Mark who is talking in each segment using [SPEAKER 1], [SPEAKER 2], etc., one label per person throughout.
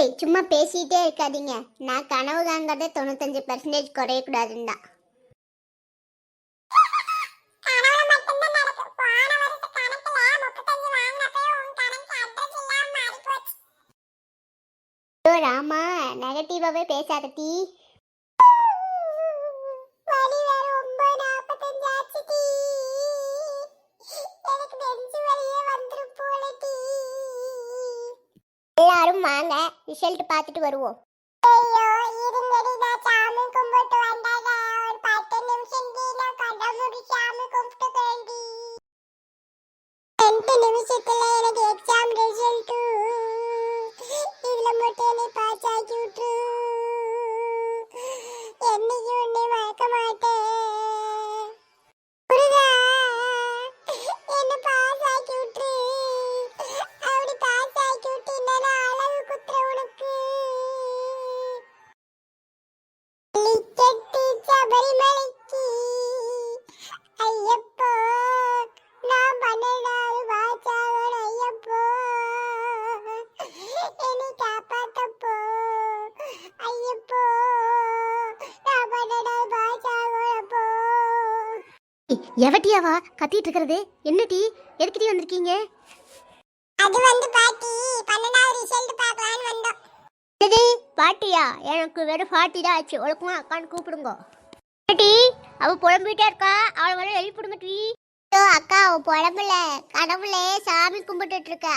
[SPEAKER 1] ஏய் சும்மா பேசிட்டே இருக்காதீங்க. நான் கனவு காண்கிறதே தொண்ணூத்தஞ்சு பர்சன்டேஜ் குறையக்கூடாதுன்னு தான் ராமா நெகட்டிவாவே பேசாத டீ. எல்லாரும் வாங்க ரிசல்ட் பார்த்துட்டு வருவோம். ரெண்டு நிமிஷத்துல எனக்கு எவட்டியாவா கத்திட்டு இருக்கிறது? என்ன டீ? எதுக்கு டீ வந்திருக்கீங்க? அது வந்து பாட்டி பன்னெண்டாவது ரிசல்ட் பார்க்கலான்னு வந்தோம். இது பாட்டியா? எனக்கு வெறும் பாட்டி தான் ஆச்சு. ஒழுக்கமா அக்கான்னு கூப்பிடுங்க. பாட்டி அவ புலம்பிட்டே இருக்கா? அவளை வர எழுப்பிடுங்க டீ. அக்கா அவ புலம்புல. கடவுளே சாமி கும்பிட்டுட்டு இருக்கா.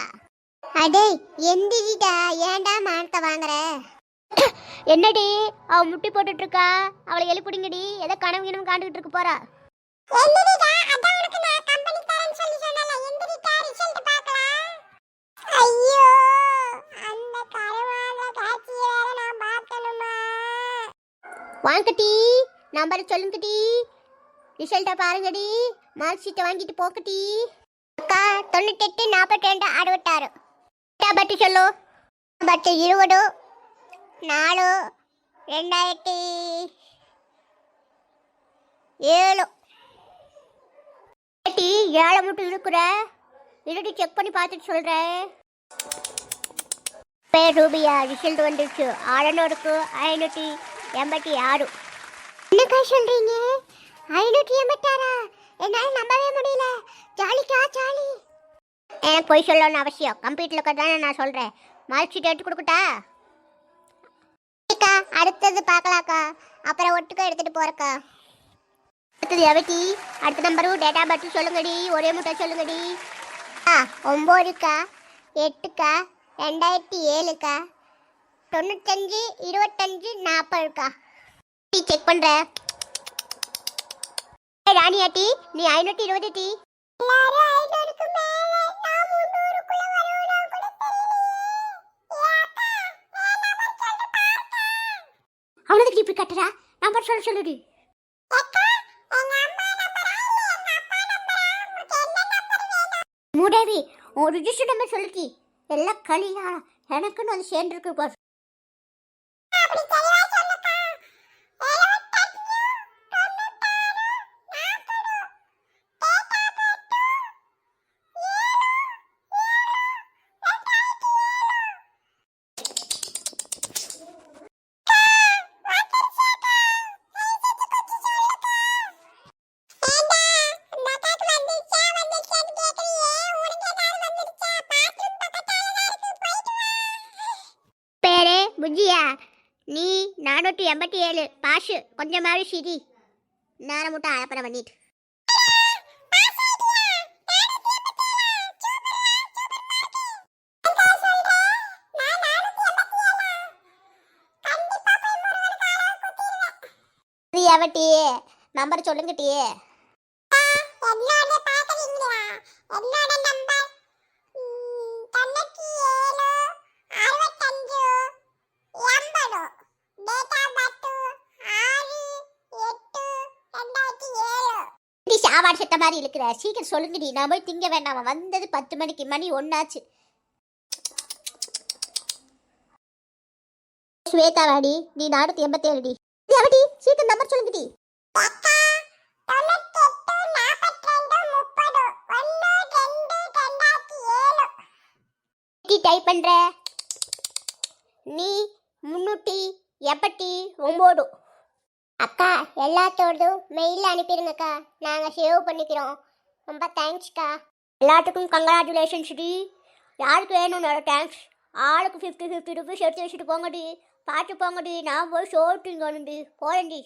[SPEAKER 1] அடே எந்திரிடா ஏன்டா மானத்தை வாங்குற? என்னடி அவ முட்டி போட்டுட்டு இருக்கா. அவளை எழுப்பிடுங்கடி ஏதோ கனவு கிணவு காண்டுகிட்டு இருக்க போறா. எந்திரிடா அதான் உனக்கு பார்க்கலாம். வாங்கடி நம்பர் சொல்லுங்கடி ரிசல்ட்டை பாருங்கடி மார்க் ஷீட்டை வாங்கிட்டு போக்கட்டி அக்கா தொண்ணூத்தெட்டு நாற்பத்தி ரெண்டு அறுபத்தாறு பட்டு சொல்லு. பட்டு இருபது நாலு ரெண்டாயிரத்தி ஏழு. ஏட்டி ஏழை மட்டும் இருக்கிற இருடி செக் பண்ணி பார்த்துட்டு சொல்கிறேன் பே ரூபியா ரிசல்ட் வந்துருச்சு. ஆறநூறுக்கு ஐநூற்றி எண்பத்தி ஆறு. என்னக்கா சொல்கிறீங்க ஐநூற்றி எண்பத்தாறா? என்னால் நம்பவே முடியல. ஜாலிக்கா ஜாலி. ஏன் பொய் சொல்லணும்னு அவசியம். கம்ப்யூட்டரில் தானே நான் சொல்கிறேன் மார்க் ஷீட் எடுத்து கொடுக்கட்டா? அக்கா அடுத்தது பார்க்கலாக்கா. அப்புறம் ஒட்டுக்கா எடுத்துகிட்டு போகிறக்கா அடுத்தது எவட்டி அடுத்த நம்பரும் டேட்டா பர்த் சொல்லுங்கடி. ஒரே முட்டை சொல்லுங்கடி. ஆ ஒம்போதுக்கா எட்டுக்கா ரெண்டாயிரத்தி ஏழுக்கா தொண்ணூத்தஞ்சு இருபத்தஞ்சு நாற்பதுக்கா. டீ செக் பண்ற. ராணியா டீ நீ ஐநூற்றி இருபது டீ. அவனதுக்கு இப்படி கட்டுறா? நம்பர் சொல்ல சொல்லுடி. மூடேவி உன் ரிஜிஸ்டர் நம்பர் சொல்லுடி எல்லாம் களியா எனக்குன்னு வந்து சேர்ந்துருக்கு புஜ்ஜியா நீ நானூற்றி எண்பத்தி ஏழு. பாஷு கொஞ்சமாவது சிரி. நேரம் மட்டும் அலப்பறை பண்ணிட்டு. நம்பர் சொல்லுங்கட்டியே. என்னோட பாக்குறீங்களா என்னோட நம்பர் தொண்ணூற்றி ஏழு அறுபத்தஞ்சு எண்பது டேட்டா பர்த் ஆறு எட்டு ரெண்டாயிரத்தி ஏழு நீ சாவாடு செத்த மாதிரி இருக்கிற. சீக்கிரம் சொல்லுங்கடி நான் போய் திங்க வேண்டாம். வந்தது பத்து மணிக்கு. மணி ஒன்னாச்சு ஸ்வேதா வாடி நீ எண்பத்தி ஏழு டி. எவடி சீக்கிரம் நம்பர் சொல்லுங்கடி டைப் பண்ற. நீ முன்னூற்றி எப்பத்தி ஒம்பது. அக்கா எல்லாத்தோடதும் மெயிலில் அனுப்பிடுங்கக்கா. நாங்கள் சேவ் பண்ணிக்கிறோம். ரொம்ப தேங்க்ஸ்க்கா எல்லாத்துக்கும் கங்க்ராச்சுலேஷன்ஸ் டி. யாருக்கு வேணும் தேங்க்ஸ் ஆளுக்கு ஃபிஃப்டி ஃபிஃப்டி ருபீஸ் எடுத்து வச்சுட்டு போங்கடி. பார்த்து போங்கடி. நான் போய் ஷோட்டிங் வேணும்டி. போகிறேன்டி